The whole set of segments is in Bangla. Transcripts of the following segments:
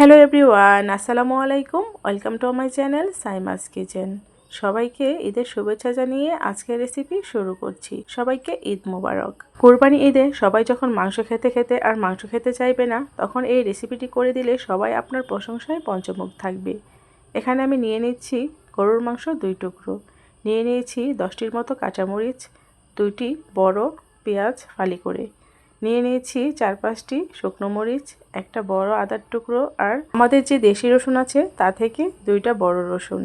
হ্যালো এভরিওয়ান, আসসালামু আলাইকুম। Welcome to my channel Saima's kitchen. সবাইকে ঈদের শুভেচ্ছা জানিয়ে আজকের রেসিপি শুরু করছি। সবাইকে ঈদ মোবারক। কোরবানি ঈদে সবাই যখন মাংস খেতে খেতে আর মাংস খেতে চাইবে না, তখন এই রেসিপিটি করে দিলে সবাই আপনার প্রশংসায় পঞ্চমুখ থাকবে। এখানে আমি নিয়ে নিচ্ছি গরুর মাংস দুই টুকরো। নিয়ে নিয়েছি দশটির মতো কাঁচামরিচ, দুইটি বড় পেঁয়াজ ফালি করে। নিয়ে নিয়েছি চার পাঁচটি শুকনো মরিচ, একটা বড় আদার টুকরো আর আমাদের যে দেশি রসুন আছে তা থেকে দুইটা বড় রসুন।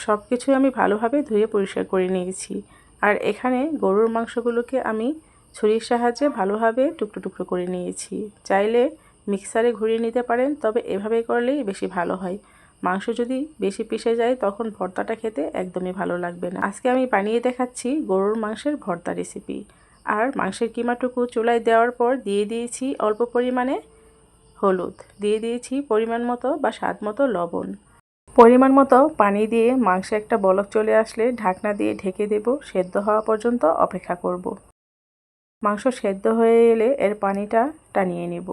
সব কিছুই আমি ভালোভাবে ধুয়ে পরিষ্কার করে নিয়েছি। আর এখানে গরুর মাংসগুলোকে আমি ছুরির সাহায্যে ভালোভাবে টুকরো টুকরো করে নিয়েছি। চাইলে মিক্সারে ঘুরিয়ে নিতে পারেন, তবে এভাবে করলেই বেশি ভালো হয়। মাংস যদি বেশি পিষে যায়, তখন ভর্তাটা খেতে একদমই ভালো লাগবে না। আজকে আমি বানিয়ে দেখাচ্ছি গরুর মাংসের ভর্তা রেসিপি আর মাংসের কিমাটুকু চুলায় দেওয়ার পর দিয়ে দিয়েছি অল্প পরিমাণে হলুদ। দিয়ে দিয়েছি পরিমাণ মতো বা স্বাদ মতো লবণ। পরিমাণ মতো পানি দিয়ে মাংসে একটা বলক চলে আসলে ঢাকনা দিয়ে ঢেকে দেব, সেদ্ধ হওয়া পর্যন্ত অপেক্ষা করব। মাংস সেদ্ধ হয়ে এলে এর পানিটা টানিয়ে নেব।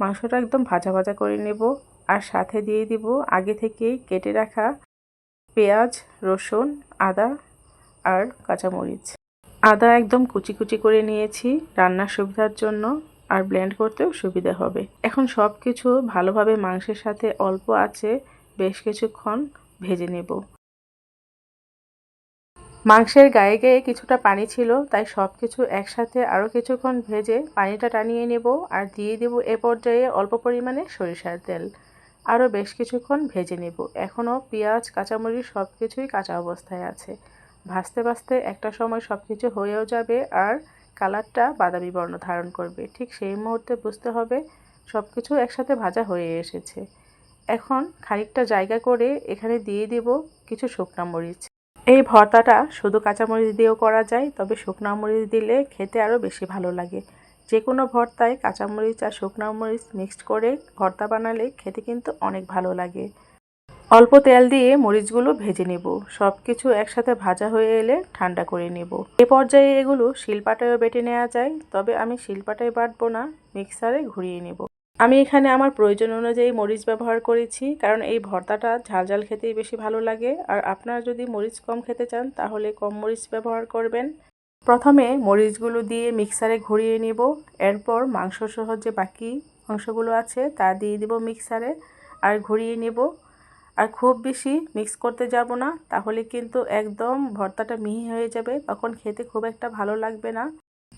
মাংসটা একদম ভাজা ভাজা করে নেব আর সাথে দিয়ে দিব আগে থেকেই কেটে রাখা পেঁয়াজ, রসুন, আদা আর কাঁচামরিচ। আদা একদম কুচি কুচি করে নিয়েছি রান্নার সুবিধার জন্য, আর ব্লেন্ড করতেও সুবিধা হবে। এখন সব কিছু ভালোভাবে মাংসের সাথে অল্প আছে, বেশ কিছুক্ষণ ভেজে নেব। মাংসের গায়ে গায়ে কিছুটা পানি ছিল, তাই সব কিছু একসাথে আরও কিছুক্ষণ ভেজে পানিটা টানিয়ে নেব, আর দিয়ে দেব এ পর্যায়ে অল্প পরিমাণে সরিষার তেল। আরও বেশ কিছুক্ষণ ভেজে নেব। এখনও পেঁয়াজ, কাঁচামরিচ সব কিছুই কাঁচা অবস্থায় আছে। ভাজতে ভাজতে একটা সময় সব কিছু হয়েও যাবে আর কালারটা বাদামি বর্ণ ধারণ করবে। ঠিক সেই মুহূর্তে বুঝতে হবে সব কিছু একসাথে ভাজা হয়ে এসেছে। এখন খানিকটা জায়গা করে এখানে দিয়ে দেব কিছু শুকনা মরিচ। এই ভর্তাটা শুধু কাঁচামরিচ দিয়েও করা যায়, তবে শুকনা মরিচ দিলে খেতে আরও বেশি ভালো লাগে। যে কোনো ভর্তায় কাঁচামরিচ আর শুকনা মরিচ মিক্সড করে ভর্তা বানালে খেতে কিন্তু অনেক ভালো লাগে। অল্প তেল দিয়ে মরিচগুলো ভেজে নেব। সব কিছু একসাথে ভাজা হয়ে এলে ঠান্ডা করে নেব। এ পর্যায়ে এগুলো শিলপাটায়ও বেটে নেওয়া যায়, তবে আমি শিলপাটায় বাটবো না, মিক্সারে ঘুরিয়ে নেব। আমি এখানে আমার প্রয়োজন অনুযায়ী মরিচ ব্যবহার করেছি, কারণ এই ভর্তাটা ঝাল ঝাল খেতেই বেশি ভালো লাগে। আর আপনারা যদি মরিচ কম খেতে চান, তাহলে কম মরিচ ব্যবহার করবেন। প্রথমে মরিচগুলো দিয়ে মিক্সারে ঘুরিয়ে নেব। এরপর মাংস সহ যে বাকি অংশগুলো আছে, তা দিয়ে দিব মিক্সারে। আর ঘুরিয়ে নেব। আর খুব বেশি মিক্স করতে যাব না, তাহলে কিন্তু একদম ভর্তাটা মিহি হয়ে যাবে, তখন খেতে খুব একটা ভালো লাগবে না।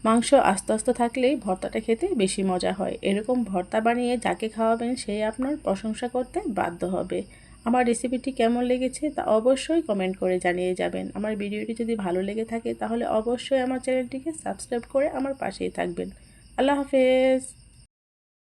মাংস আস্তে আস্তে থাকলেই ভর্তাটা খেতে বেশি মজা হয়। এরকম ভর্তা বানিয়ে যাকে খাওয়াবেন সেই আপনার প্রশংসা করতে বাধ্য হবে। আমার রেসিপিটি কেমন লেগেছে তা অবশ্যই কমেন্ট করে জানিয়ে যাবেন। আমার ভিডিওটি যদি ভালো লেগে থাকে তাহলে অবশ্যই আমার চ্যানেলটিকে সাবস্ক্রাইব করে আমার পাশেই থাকবেন। আল্লাহ হাফেজ!